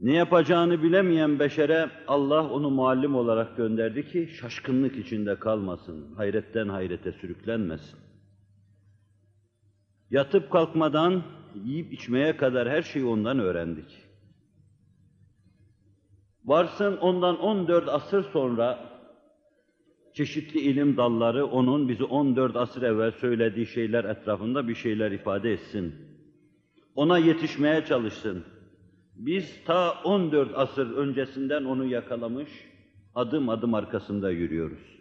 Ne yapacağını bilemeyen beşere Allah onu muallim olarak gönderdi ki şaşkınlık içinde kalmasın, hayretten hayrete sürüklenmesin. Yatıp kalkmadan yiyip içmeye kadar her şeyi ondan öğrendik. Varsın ondan 14 asır sonra çeşitli ilim dalları onun bizi 14 asır evvel söylediği şeyler etrafında bir şeyler ifade etsin. Ona yetişmeye çalışsın. Biz ta 14 asır öncesinden onu yakalamış, adım adım arkasında yürüyoruz.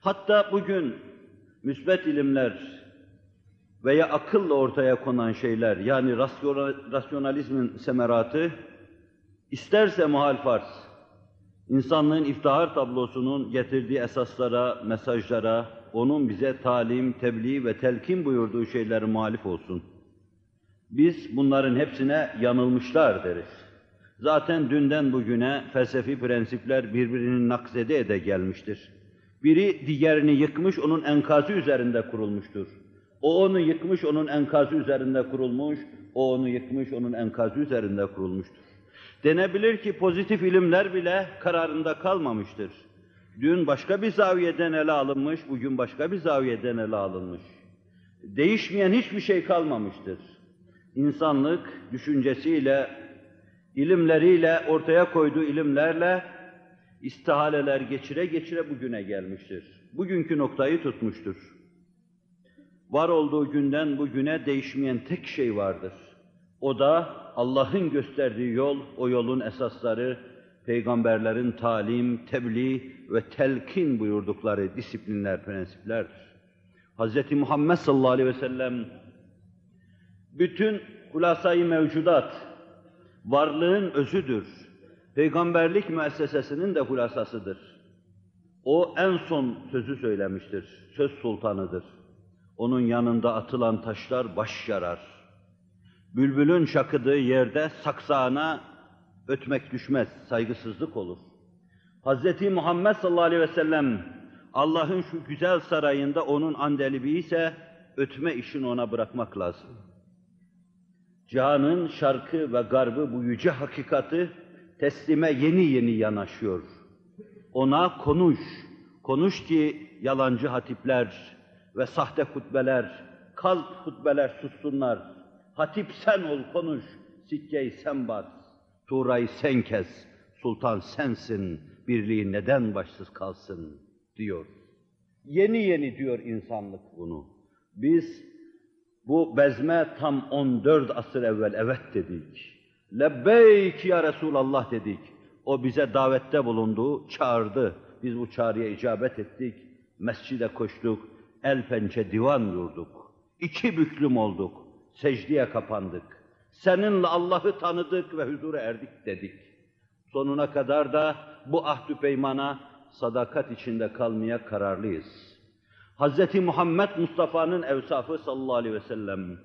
Hatta bugün müsbet ilimler veya akılla ortaya konan şeyler, yani rasyonalizmin semeratı, isterse muhal farz, insanlığın iftihar tablosunun getirdiği esaslara, mesajlara, onun bize talim, tebliğ ve telkin buyurduğu şeyler muhalif olsun. Biz bunların hepsine yanılmışlar deriz. Zaten dünden bugüne felsefi prensipler birbirini nakzede ede gelmiştir. Biri diğerini yıkmış, onun enkazı üzerinde kurulmuştur. O onu yıkmış, onun enkazı üzerinde kurulmuş, o onu yıkmış, onun enkazı üzerinde kurulmuştur. Denebilir ki pozitif ilimler bile kararında kalmamıştır. Dün başka bir zaviyeden ele alınmış, bugün başka bir zaviyeden ele alınmış. Değişmeyen hiçbir şey kalmamıştır. İnsanlık düşüncesiyle, ilimleriyle, ortaya koyduğu ilimlerle istihaleler geçire geçire bugüne gelmiştir. Bugünkü noktayı tutmuştur. Var olduğu günden bugüne değişmeyen tek şey vardır. O da Allah'ın gösterdiği yol, o yolun esasları, peygamberlerin talim, tebliğ ve telkin buyurdukları disiplinler, prensiplerdir. Hz. Muhammed sallallahu aleyhi ve sellem bütün hulasayı mevcudat, varlığın özüdür. Peygamberlik müessesesinin de hulasasıdır. O en son sözü söylemiştir, söz sultanıdır. Onun yanında atılan taşlar baş yarar. Bülbülün şakıdığı yerde saksağına ötmek düşmez, saygısızlık olur. Hz. Muhammed sallallahu aleyhi ve sellem Allah'ın şu güzel sarayında onun andelibi ise ötme işini ona bırakmak lazım. Cihanın şarkı ve garbı bu yüce hakikati teslime yeni yeni yanaşıyor. Ona konuş, konuş ki yalancı hatipler ve sahte hutbeler, kalp hutbeler sussunlar. Hatip sen ol konuş, sikkeyi sen bas, tuğrayı sen kes, sultan sensin, birliği neden başsız kalsın diyor. Yeni yeni diyor insanlık bunu. Biz bu bezme tam 14 asır evvel evet dedik. Lebbeyk ya Resulallah dedik. O bize davette bulundu, çağırdı. Biz bu çağrıya icabet ettik. Mescide koştuk, el pençe divan yurduk. İki büklüm olduk, secdeye kapandık. Seninle Allah'ı tanıdık ve huzura erdik dedik. Sonuna kadar da bu ahdü peymana sadakat içinde kalmaya kararlıyız. Hz. Muhammed Mustafa'nın evsafı sallallahu aleyhi ve sellem,